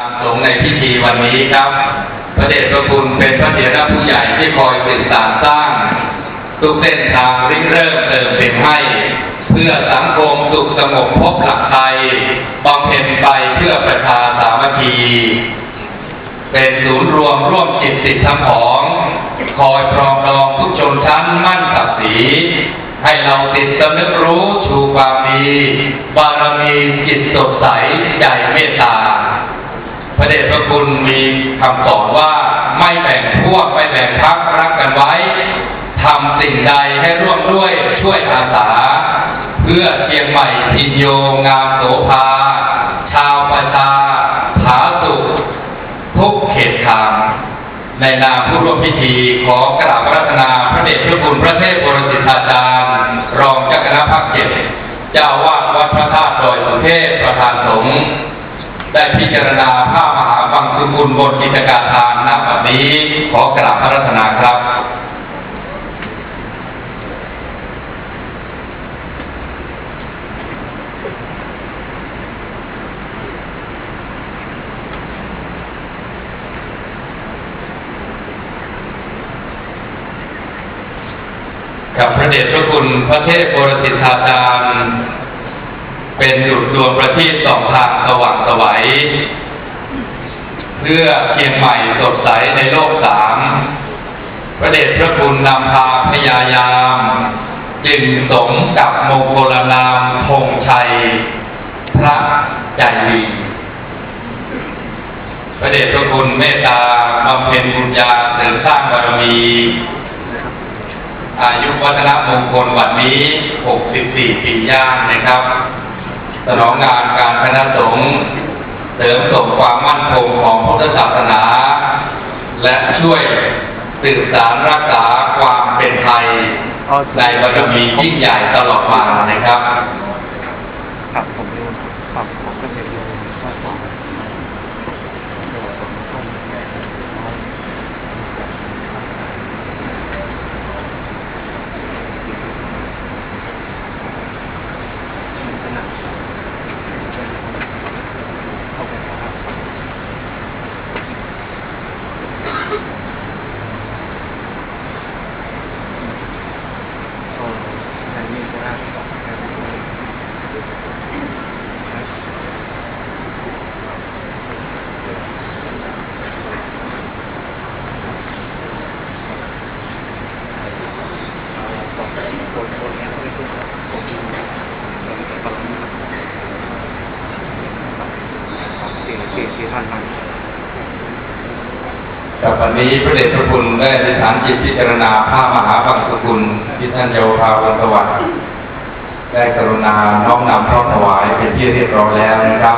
ตามสงในพิธีวันนี้ครับ พระเดชพระคุณเป็นพระเถระผู้ใหญ่ที่คอยสืบสานสร้าง ทุกเส้นทางริเริ่มเติมเป็นให้ เพื่อสังคมสุขสงบพบหลักไทยบำเพ็ญไปเพื่อประชาสามัคคี เป็นศูนย์รวมร่วมจิตสิทธิทั้งของ คอยปรองดองทุกชนชั้นมั่นศักดิ์ศรีให้เราติดสำนึกรู้ชูความดีบารมีจิตสดใสใจเมตตา พระเดชพระคุณมีคำสอนว่าไม่แบ่งพวกไม่แบ่งพักรักกันไว้ทำสิ่งใดให้ร่วมด้วยช่วยอาสา เพื่อเชียงใหม่พินโยงามโสภา ชาวประชาผาสุขทุกเขตทาง ในนามผู้ร่วมพิธีขอกราบรัตนาพระเดชพระคุณพระเทพบรสิทธาจารย์ รองเจ้าคณะภาคเจ็ดเจ้าอาวาดวัดพระธาตุดอยสุเทพประธานสงฆ์ ได้พิจารณาผ้ามหาบังสุกุลบนกิจการทานณบัดนี้ขอกราบพระรัตนาครับกับพระเดชพระคุณพระเทพบรสิทธาจารย์ เป็นหยุดดวงประทีปสองทางสว่างสวัยเพื่อเชียงใหม่สดใสในโลกสามพระเดชพระคุณนำพาพยายามจึงสมกับมงคลนามพงชัย พระใจดีพระเดชพระคุณเมตตาบำเพ็ญบุญญาเสริมสร้างบารมี อายุวัฒนมงคลวันนี้ 64 ปีย่างนะครับ สนองงานการคณะสงฆ์เสริมส่งความมั่นคงของพุทธศาสนา และช่วยสืบสารรักษาความเป็นไทย ในบารมียิ่งใหญ่ตลอดมานะครับ ครับผมครับผมก็จะข้อสอบเข้าไปครับโอ้ในนี้ก็ได้ครับ สี่สี่สี่พันพัน กับวันนี้พระเดชพระคุณได้อธิษฐานจิตพิจารณาผ้ามหาบังสกุลที่ท่านเยาวภาวงสวัสดิ์ได้กรุณาน้อมนำพร้อมถวายเป็นที่เรียบร้อยแล้วนะครับ